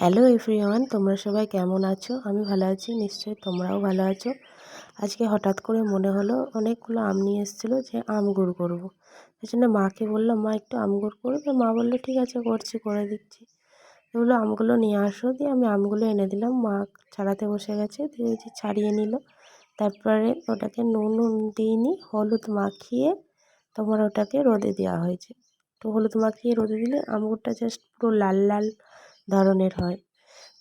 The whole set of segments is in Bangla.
হ্যালো এভরিওয়ান তোমরা সবাই কেমন আছো? আমি ভালো আছি, নিশ্চয়ই তোমরাও ভালো আছো। আজকে হঠাৎ করে মনে হলো অনেকগুলো আম নিয়ে এসেছিল যে আম গুড় করব। সেই জন্য মাকে বললাম, মা, একটু আম গুড় করবে? মা বলল, ঠিক আছে, করছি, করে দিচ্ছি। এগুলো আমগুলো নিয়ে আসো। দিয়ে আমি আমগুলো এনে দিলাম। মা ছাড়াতে বসে গেছে, দিয়ে যে ছাড়িয়ে নিল। তারপরে ওটাকে নুন নুন দিইনি হলুদ মাখিয়ে তোমার ওটাকে রোদে দেওয়া হয়েছে। তো হলুদ মাখিয়ে রোদে দিলে আমগুড়টা জাস্ট পুরো লাল লাল ধরনের হয়।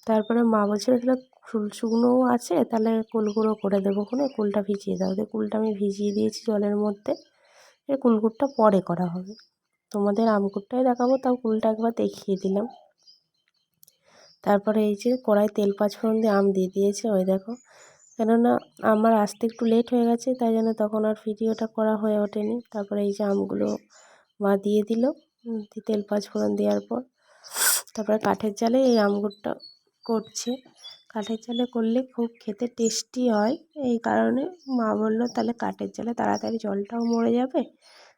তারপরে মা বলছিল তাহলে ফুল শুকনোও আছে, তাহলে কুলগুঁড়ো করে দেবো খুনে কুলটা ভিজিয়ে দাও। দিয়ে কুলটা আমি ভিজিয়ে দিয়েছি জলের মধ্যে। এ কুলগুড়টা পরে করা হবে। তোমাদের আমগুড়টাই দেখাবো, তাও কুলটা একবার দেখিয়ে দিলাম। তারপরে এই যে কড়াই তেল পাঁচফোড়ন দিয়ে আম দিয়ে দিয়েছে, ওই দেখো। কেননা আমার আসতে একটু লেট হয়ে গেছে, তাই জন্য তখন আর ভিডিওটা করা হয়ে ওঠেনি। তারপরে এই যে আমগুলো মা দিয়ে দিল তেল পাঁচফোড়ন দেওয়ার পর তারপরে কাঠের জালে এই আমগুড়টা করছে। কাঠের জালে করলে খুব খেতে টেস্টি হয়। এই কারণে মা বলল, তাহলে কাঠের জালে তাড়াতাড়ি জলটাও মরে যাবে।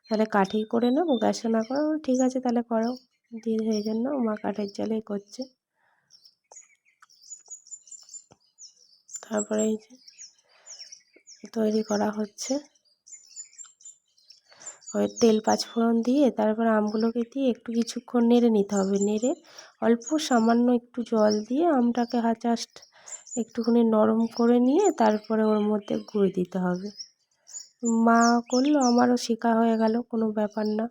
তাহলে কাঠেই করে নেব, গ্যাসে না করো ঠিক আছে, তাহলে করো। দিয়ে সেই জন্য মা কাঠের জালেই করছে। তারপরে এই যে তৈরি করা হচ্ছে। তেল পাঁচফোড়ন দিয়ে তারপর আমগুলোকে দিয়ে একটু কিছুক্ষণ নেড়ে নিতে হবে। নেড়ে অল্প সামান্য একটু জল দিয়ে আমটাকে জাস্ট একটুখানি নরম করে নিয়ে তারপরে ওর মধ্যে গুঁড়ো দিতে হবে। মা করল, আমারও শেখা হয়ে গেল, কোনো ব্যাপার না।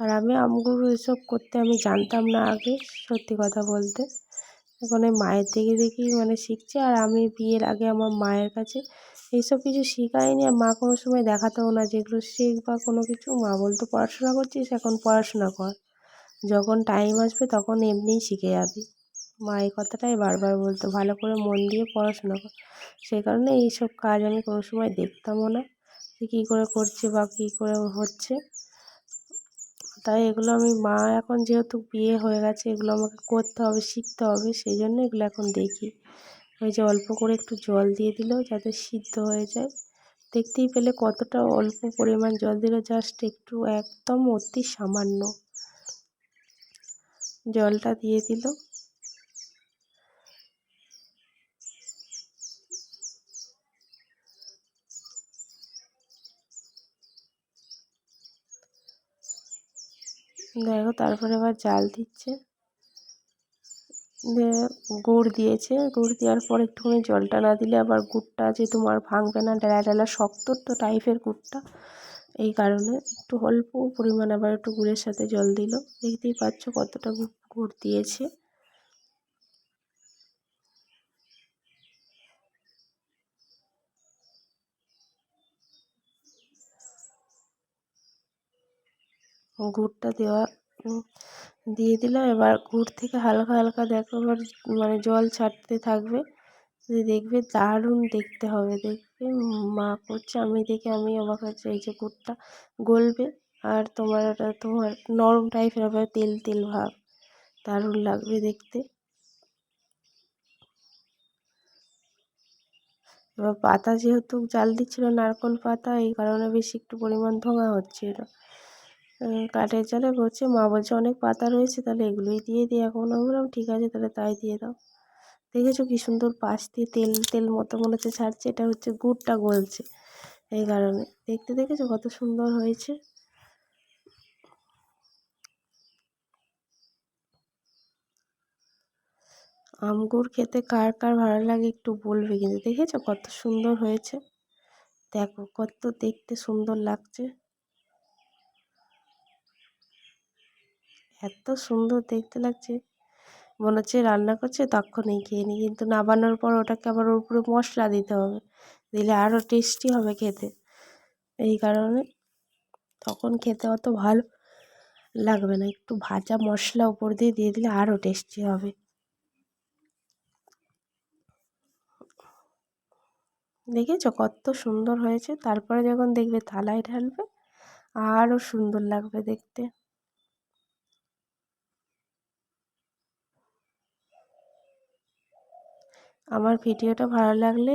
আর আমি আমগুলো এসব করতে আমি জানতাম না আগে, সত্যি কথা বলতে। এখন ওই মায়ের দেখে দেখেই মানে শিখছি। আর আমি বিয়ের আগে আমার মায়ের কাছে এইসব কিছু শেখায়নি আর মা কোনো সময় দেখাতেও না, যেগুলো শেখ বা কোনো কিছু, মা বলতো পড়াশোনা করছিস, এখন পড়াশোনা কর। যখন টাইম আসবে তখন এমনিই শিখে যাবি। মা এই কথাটাই বারবার বলতো, ভালো করে মন দিয়ে পড়াশোনা কর। সেই কারণে এইসব কাজ আমি কোনো সময় দেখতামও না, যে কী করে করছে বা কী করে হচ্ছে। তাই এগুলো আমি, মা এখন যেহেতু বিয়ে হয়ে গেছে, এগুলো আমাকে করতে হবে, শিখতে হবে, সেই জন্য এগুলো এখন দেখি। ওই যে অল্প করে একটু জল দিয়ে দিলেও যাতে সিদ্ধ হয়ে যায়। দেখতেই পেলে কতটা অল্প পরিমাণ জল দিল জাস্ট একটু একদম অতি সামান্য জলটা দিয়ে দিল। দেখো, তারপরে আবার জাল দিচ্ছে। গুড় দিয়েছে। গুড় দেওয়ার পর একটুখানি জলটা না দিলে আবার গুড়টা যে তোমার ভাঙবে না, ডেলা ডেলা শক্ত তো টাইপের গুড়টা। এই কারণে একটু অল্প পরিমাণ আবার একটু গুড়ের সাথে জল দিল। দেখতেই পাচ্ছ কতটা গুড় দিয়েছে। গুড়টা দেওয়া দিয়ে দিলাম। এবার গুড় থেকে হালকা হালকা দেখো এবার মানে জল ছাড়তে থাকবে। দেখবে দারুণ দেখতে হবে। দেখবে মা করছে, আমি দেখে আমি অবাক হচ্ছে এই যে গুড়টা গলবে আর তোমার ওটা তোমার নরম টাইপের হবে, তেল তেল ভাব। দারুণ লাগবে দেখতে। এবার পাতা যেহেতু জাল দিচ্ছিল, নারকোল পাতা, এই কারণে বেশি একটু পরিমাণ ধোঁয়া হচ্ছিল। কাঠের জালে করছে মা বলছে অনেক পাতা রয়েছে, তাহলে এগুলোই দিয়ে দিই এখন। আমি বললাম, ঠিক আছে, তাহলে তাই দিয়ে দাও। দেখেছ কি সুন্দর পাশ দিয়ে তেল তেল মতো মনে হচ্ছে ছাড়ছে, এটা হচ্ছে গুড়টা গলছে এই কারণে। দেখতে দেখেছ কত সুন্দর হয়েছে? আম গুড় খেতে কার কার ভালো লাগে একটু বলবে কিন্তু দেখেছ কত সুন্দর হয়েছে? দেখো কত দেখতে সুন্দর লাগছে। এত সুন্দর দেখতে লাগছে। মনে হচ্ছে রান্না করছে, তখনই খেয়ে নিই। কিন্তু নামানোর পর ওটাকে আবার ওর উপরে মশলা দিতে হবে। দিলে আরও টেস্টি হবে খেতে। এই কারণে তখন খেতে অত ভালো লাগবে না। একটু ভাজা মশলা উপর দিয়ে দিয়ে দিলে আরও টেস্টি হবে। দেখেছ কত সুন্দর হয়েছে? তারপরে যখন দেখবে থালায় ঢালবে আরও সুন্দর লাগবে দেখতে। আমার ভিডিওটা ভালো লাগলে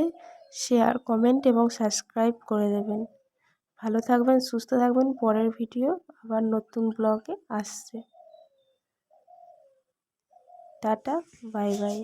শেয়ার কমেন্ট এবং সাবস্ক্রাইব করে দেবেন। ভালো থাকবেন, সুস্থ থাকবেন। পরের ভিডিও আবার নতুন ব্লগে আসছে। Tata bye bye